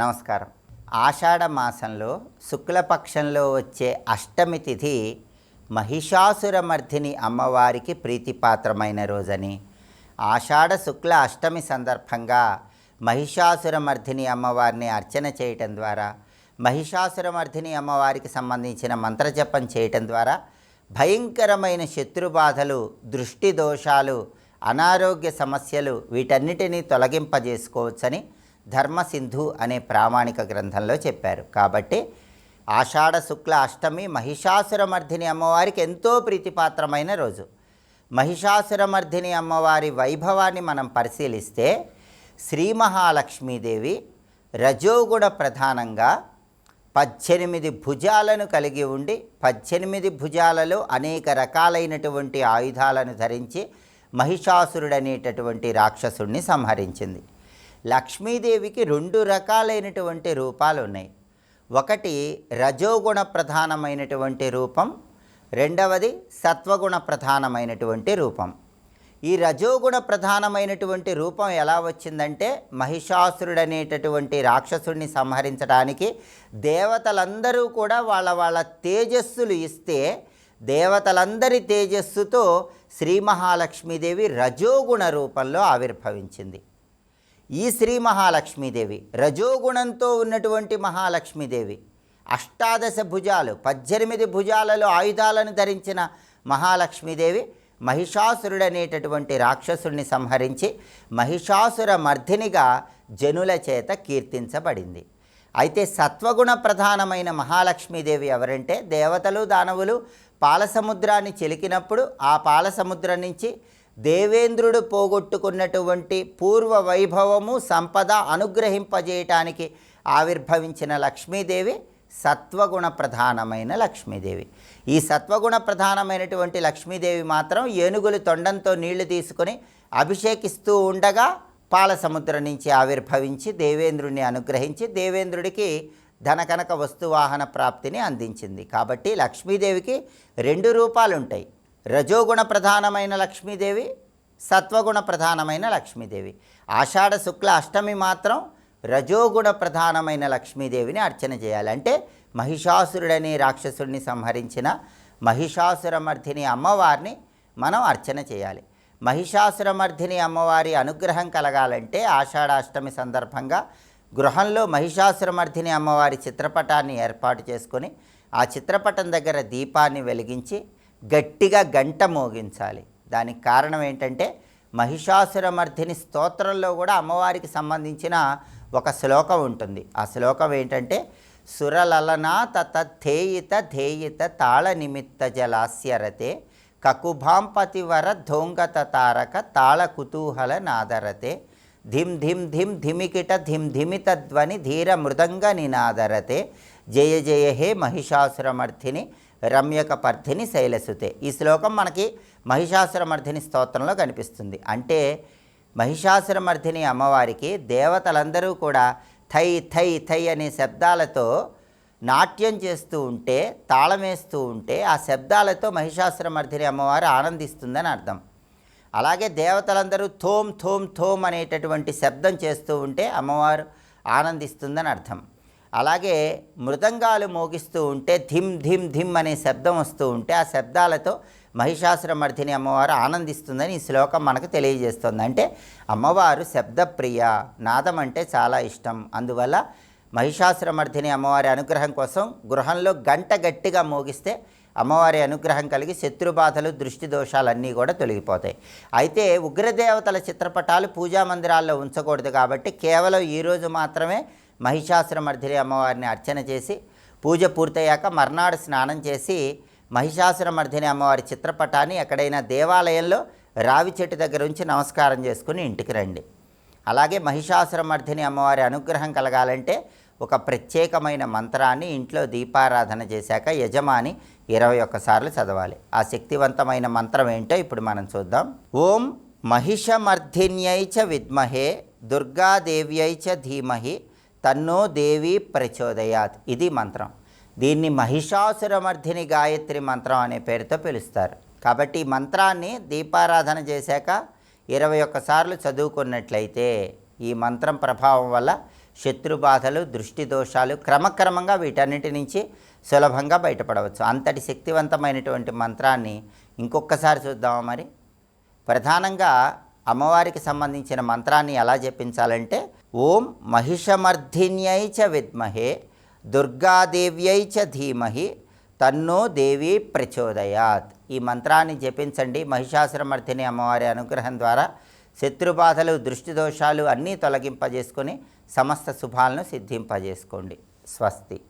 నమస్కారం. ఆషాఢ మాసంలో శుక్లపక్షంలో వచ్చే అష్టమి తిథి మహిషాసురమర్ధిని అమ్మవారికి ప్రీతిపాత్రమైన రోజని. ఆషాఢ శుక్ల అష్టమి సందర్భంగా మహిషాసురమర్ధిని అమ్మవారిని అర్చన చేయటం ద్వారా మహిషాసురమర్ధిని అమ్మవారికి సంబంధించిన మంత్రజపం చేయటం ద్వారా భయంకరమైన శత్రుబాధలు దృష్టి దోషాలు అనారోగ్య సమస్యలు వీటన్నిటినీ తొలగింపజేసుకోవచ్చని ధర్మసింధు అనే ప్రామాణిక గ్రంథంలో చెప్పారు. కాబట్టి ఆషాఢ శుక్ల అష్టమి మహిషాసురమర్ధిని అమ్మవారికి ఎంతో ప్రీతిపాత్రమైన రోజు. మహిషాసురమర్ధిని అమ్మవారి వైభవాన్ని మనం పరిశీలిస్తే శ్రీ మహాలక్ష్మీదేవి రజోగుణ ప్రధానంగా పద్దెనిమిది భుజాలను కలిగి ఉండి పద్దెనిమిది భుజాలలో అనేక రకాలైనటువంటి ఆయుధాలను ధరించి మహిషాసురుడనేటటువంటి రాక్షసుడిని సంహరించింది. లక్ష్మీదేవికి రెండు రకాలైనటువంటి రూపాలు ఉన్నాయి ఒకటి రజోగుణ ప్రధానమైనటువంటి రూపం రెండవది సత్వగుణ ప్రధానమైనటువంటి రూపం. ఈ రజోగుణ ప్రధానమైనటువంటి రూపం ఎలా వచ్చిందంటే మహిషాసురుడనేటటువంటి రాక్షసుడిని సంహరించడానికి దేవతలందరూ కూడా వాళ్ళ వాళ్ళ తేజస్సులు ఇస్తే దేవతలందరి తేజస్సుతో శ్రీ మహాలక్ష్మీదేవి రజోగుణ రూపంలో ఆవిర్భవించింది. ఈ శ్రీ మహాలక్ష్మీదేవి రజోగుణంతో ఉన్నటువంటి మహాలక్ష్మీదేవి అష్టాదశ భుజాలు పద్దెనిమిది భుజాలలో ఆయుధాలను ధరించిన మహాలక్ష్మీదేవి మహిషాసురుడనేటటువంటి రాక్షసుడిని సంహరించి మహిషాసుర మర్ధినిగా జనుల చేత కీర్తించబడింది. అయితే సత్వగుణ ప్రధానమైన మహాలక్ష్మీదేవి ఎవరంటే దేవతలు దానవులు పాలసముద్రాన్ని చిలికినప్పుడు ఆ పాలసముద్రం నుంచి దేవేంద్రుడు పోగొట్టుకున్నటువంటి పూర్వ వైభవము సంపద అనుగ్రహింపజేయటానికి ఆవిర్భవించిన లక్ష్మీదేవి సత్వగుణ ప్రధానమైన లక్ష్మీదేవి. ఈ సత్వగుణ ప్రధానమైనటువంటి లక్ష్మీదేవి మాత్రం ఏనుగులు తొండంతో నీళ్ళు తీసుకొని అభిషేకిస్తూ ఉండగా పాల సముద్రం నుంచి ఆవిర్భవించి దేవేంద్రుడిని అనుగ్రహించి దేవేంద్రుడికి ధనకనక వస్తువాహన ప్రాప్తిని అందించింది. కాబట్టి లక్ష్మీదేవికి రెండు రూపాలు ఉంటాయి రజోగుణ ప్రధానమైన లక్ష్మీదేవి సత్వగుణ ప్రధానమైన లక్ష్మీదేవి. ఆషాఢ శుక్ల అష్టమి మాత్రం రజోగుణ ప్రధానమైన లక్ష్మీదేవిని అర్చన చేయాలి. అంటే మహిషాసురుడని రాక్షసుడిని సంహరించిన మహిషాసురమర్ధిని అమ్మవారిని మనం అర్చన చేయాలి. మహిషాసురమర్ధిని అమ్మవారి అనుగ్రహం కలగాలంటే ఆషాఢాష్టమి సందర్భంగా గృహంలో మహిషాసురమర్ధిని అమ్మవారి చిత్రపటాన్ని ఏర్పాటు చేసుకొని ఆ చిత్రపటం దగ్గర దీపాన్ని వెలిగించి గట్టిగా గంట మోగించాలి. దానికి కారణం ఏంటంటే మహిషాసురమర్ధిని స్తోత్రంలో కూడా అమ్మవారికి సంబంధించిన ఒక శ్లోకం ఉంటుంది. ఆ శ్లోకం ఏంటంటే సురలలనా తత థేయిత ధేయిత తాళ నిమిత్త జలాస్యరతే కకుభాంపతివర ధోంగత తారక తాళ కుతూహల నాదరతే ధిం ధిం ధిం ధిమికిట ధిం ధిమిత ధ్వని ధీర మృదంగ నినాదరతే జయ జయ హే మహిషాసురమర్థిని రమ్యక పర్థిని శైలసుతే. ఈ శ్లోకం మనకి మహిషాసురమర్థిని స్తోత్రంలో కనిపిస్తుంది. అంటే మహిషాసురమర్థిని అమ్మవారికి దేవతలందరూ కూడా థై థై థై అనే శబ్దాలతో నాట్యం చేస్తూ ఉంటే తాళమేస్తూ ఉంటే ఆ శబ్దాలతో మహిషాసురమర్థిని అమ్మవారు ఆనందిస్తుందని అర్థం. అలాగే దేవతలందరూ థోమ్ థోమ్ థోమ్ అనేటటువంటి శబ్దం చేస్తూ ఉంటే అమ్మవారు ఆనందిస్తుందని అర్థం. అలాగే మృదంగాలు మోగిస్తూ ఉంటే ధిమ్ ధిమ్ ధిమ్ అనే శబ్దం వస్తూ ఉంటే ఆ శబ్దాలతో మహిషాసురమర్థిని అమ్మవారు ఆనందిస్తుందని ఈ శ్లోకం మనకు తెలియజేస్తుంది. అంటే అమ్మవారు శబ్దప్రియ నాదం అంటే చాలా ఇష్టం. అందువల్ల మహిషాసురమర్థిని అమ్మవారి అనుగ్రహం కోసం గృహంలో గంట గట్టిగా మోగిస్తే అమ్మవారి అనుగ్రహం కలిగి శత్రుబాధలు దృష్టి దోషాలన్నీ కూడా తొలగిపోతాయి. అయితే ఉగ్రదేవతల చిత్రపటాలు పూజా మందిరాల్లో ఉంచకూడదు కాబట్టి కేవలం ఈరోజు మాత్రమే మహిషాసురమర్ధిని అమ్మవారిని అర్చన చేసి పూజ పూర్తయ్యాక మర్నాడు స్నానం చేసి మహిషాసురమర్ధిని అమ్మవారి చిత్రపటాన్ని ఎక్కడైనా దేవాలయంలో రావి చెట్టు దగ్గర ఉంచి నమస్కారం చేసుకుని ఇంటికి రండి. అలాగే మహిషాసురమర్ధిని అమ్మవారి అనుగ్రహం కలగాలంటే ఒక ప్రత్యేకమైన మంత్రాన్ని ఇంట్లో దీపారాధన చేశాక యజమాని ఇరవై ఒక్కసార్లు చదవాలి. ఆ శక్తివంతమైన మంత్రం ఏంటో ఇప్పుడు మనం చూద్దాం. ఓం మహిషమర్ధిన్యై చ విద్మహే దుర్గాదేవ్యై చ ధీమహి తన్నో దేవి ప్రచోదయాత్. ఇది మంత్రం. దీన్ని మహిషాసురమర్ధిని గాయత్రి మంత్రం అనే పేరుతో పిలుస్తారు. కాబట్టి ఈ మంత్రాన్ని దీపారాధన చేశాక ఇరవై ఒక్కసార్లు చదువుకున్నట్లయితే ఈ మంత్రం ప్రభావం వల్ల శత్రు బాధలు దృష్టి దోషాలు క్రమక్రమంగా వీటన్నిటి నుంచి సులభంగా బయటపడవచ్చు. అంతటి శక్తివంతమైనటువంటి మంత్రాన్ని ఇంకొకసారి చూద్దామా మరి? ప్రధానంగా అమ్మవారికి సంబంధించిన మంత్రాన్ని ఎలా జపించాలంటే ఓం మహిషమర్ధిన్యై చ విద్మహే దుర్గాదేవ్యై చ ధీమహి తన్నో దేవి ప్రచోదయాత్. ఈ మంత్రాన్ని జపించండి. మహిషాసురమర్ధిని అమ్మవారి అనుగ్రహం ద్వారా శత్రుబాధలు దృష్టి దోషాలు అన్నీ తొలగింపజేసుకొని సమస్త శుభాలను సిద్ధింపజేసుకోండి. స్వస్తి.